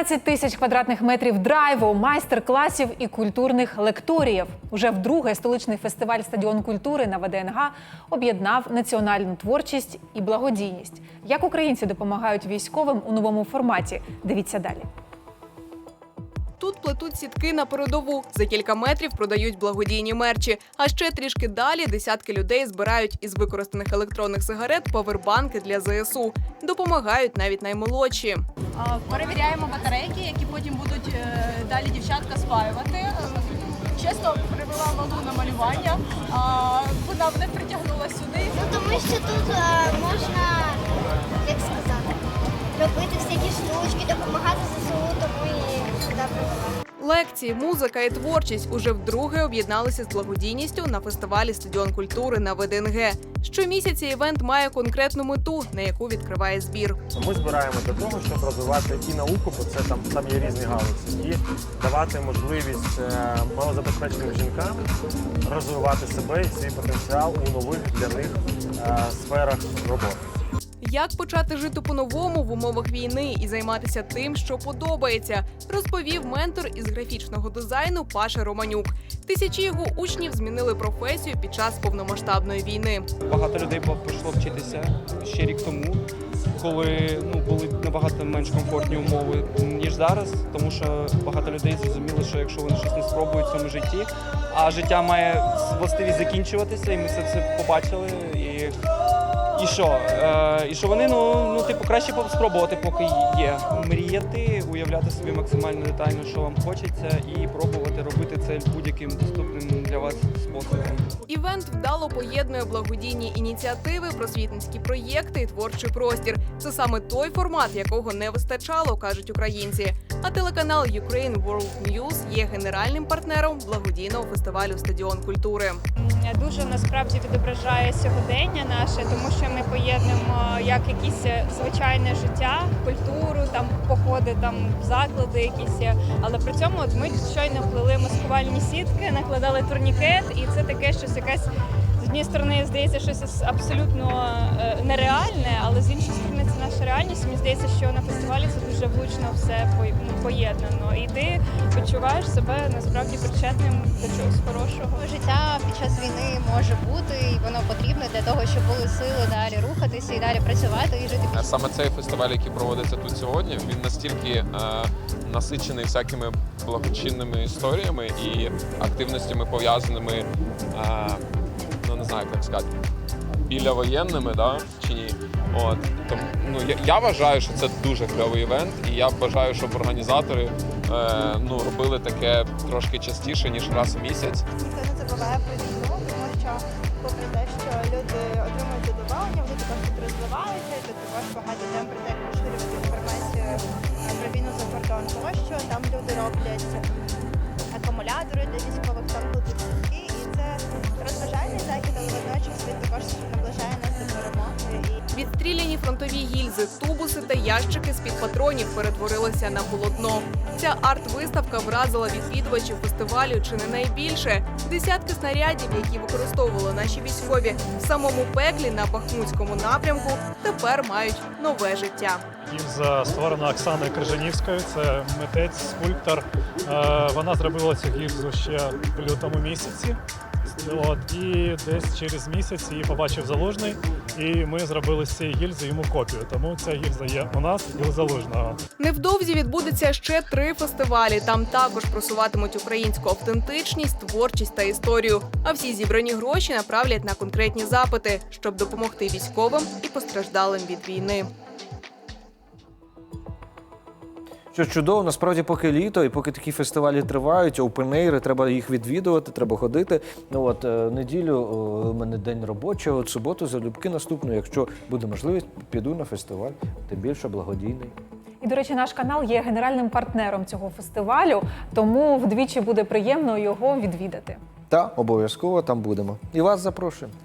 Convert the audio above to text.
15 тисяч квадратних метрів драйву, майстер-класів і культурних лекторіїв. Уже вдруге столичний фестиваль Стадіон культури на ВДНГ об'єднав національну творчість і благодійність. Як українці допомагають військовим у новому форматі? Дивіться далі. Тут плетуть сітки на передову. За кілька метрів продають благодійні мерчі. А ще трішки далі десятки людей збирають із використаних електронних сигарет павербанки для ЗСУ. Допомагають навіть наймолодші. Перевіряємо батарейки, які потім будуть е, далі дівчатка спаювати. Е, Чесно, привела малу на малювання, а вона мене притягнула сюди. Ну тому що тут е, можна, як сказати, робити всякі штучки, допомагати ЗСУ, тому і. Лекції, музика і творчість уже вдруге об'єдналися з благодійністю на фестивалі Стадіон культури на ВДНГ. Щомісяця івент має конкретну мету, на яку відкриває збір. Ми збираємо для того, щоб розвивати і науку, бо це там, там є різні галузі, і давати можливість е, малозабезпеченим жінкам розвивати себе і свій потенціал у нових для них е, сферах роботи. Як почати жити по-новому в умовах війни і займатися тим, що подобається, розповів ментор із графічного дизайну Паша Романюк. Тисячі його учнів змінили професію під час повномасштабної війни. Багато людей пішло вчитися ще рік тому, коли ну були набагато менш комфортні умови ніж зараз, тому що багато людей зрозуміли, що якщо вони щось не спробують в цьому житті, а життя має властивість закінчуватися, і ми це все побачили. І, і що? Е, і що вони ну, ну типу краще спробувати, поки є. Мріяти, уявляти собі максимально детально, що вам хочеться, і пробувати робити це будь-яким доступним для вас способом. Івент вдало поєднує благодійні ініціативи, просвітницькі проєкти і творчий простір. Це саме той формат, якого не вистачало, кажуть українці. А телеканал Ukraine World News є генеральним партнером благодійного фестивалю Стадіон культури. дуже насправді відображає сьогодення наше, тому що ми поєднуємо як якісь звичайне життя, культуру, там походи, там в заклади якісь. є. Але при цьому от ми щойно плели маскувальні сітки, накладали турнікет, і це таке щось якесь. Однієї сторони здається щось абсолютно е, нереальне, але з іншої сторони це наша реальність. Мені здається, що на фестивалі це дуже влучно все ну, поєднано. І ти відчуваєш себе насправді причетним до чогось хорошого. Життя під час війни може бути, і воно потрібно для того, щоб були сили далі рухатися і далі працювати і жити А Саме цей фестиваль, який проводиться тут сьогодні, він настільки е, насичений всякими благочинними історіями і активностями пов'язаними, е, ну не знаю, як сказати, біля воєнними, да, чи ні. От тому ну я, я вважаю, що це дуже кльовий івент, і я бажаю, щоб організатори е, ну робили таке трошки частіше ніж раз в місяць. Ніхто не забуває про війну, тому що попри те, що люди отримують задоволення, вони також тут розвиваються, також багато тем про те, як поширювати інформацію е, про війну за кордон, тому що там люди роблять акумулятори для військових, там Відстріляні фронтові гільзи, тубуси та ящики з-під патронів перетворилися на полотно. Ця арт-виставка вразила відвідувачів фестивалю чи не найбільше. Десятки снарядів, які використовували наші військові в самому пеклі на Бахмутському напрямку, тепер мають нове життя. Гільза створена Оксаною Крижанівською, це митець, скульптор. Е, Вона зробила цю гільзу ще в лютому місяці. От, і десь через місяць її побачив залужний, і ми зробили з цієї гільзи йому копію. Тому ця гільза є у нас і у залужного. Невдовзі відбудеться ще три фестивалі. Там також просуватимуть українську автентичність, творчість та історію. А всі зібрані гроші направлять на конкретні запити, щоб допомогти військовим і постраждалим від війни. Що чудово, насправді, поки літо і поки такі фестивалі тривають, опенейри, треба їх відвідувати, треба ходити. Ну от е, неділю у мене день робочий, от суботу залюбки наступну. Якщо буде можливість, піду на фестиваль, тим більше благодійний. І, до речі, наш канал є генеральним партнером цього фестивалю, тому вдвічі буде приємно його відвідати. Та обов'язково там будемо. І вас запрошуємо.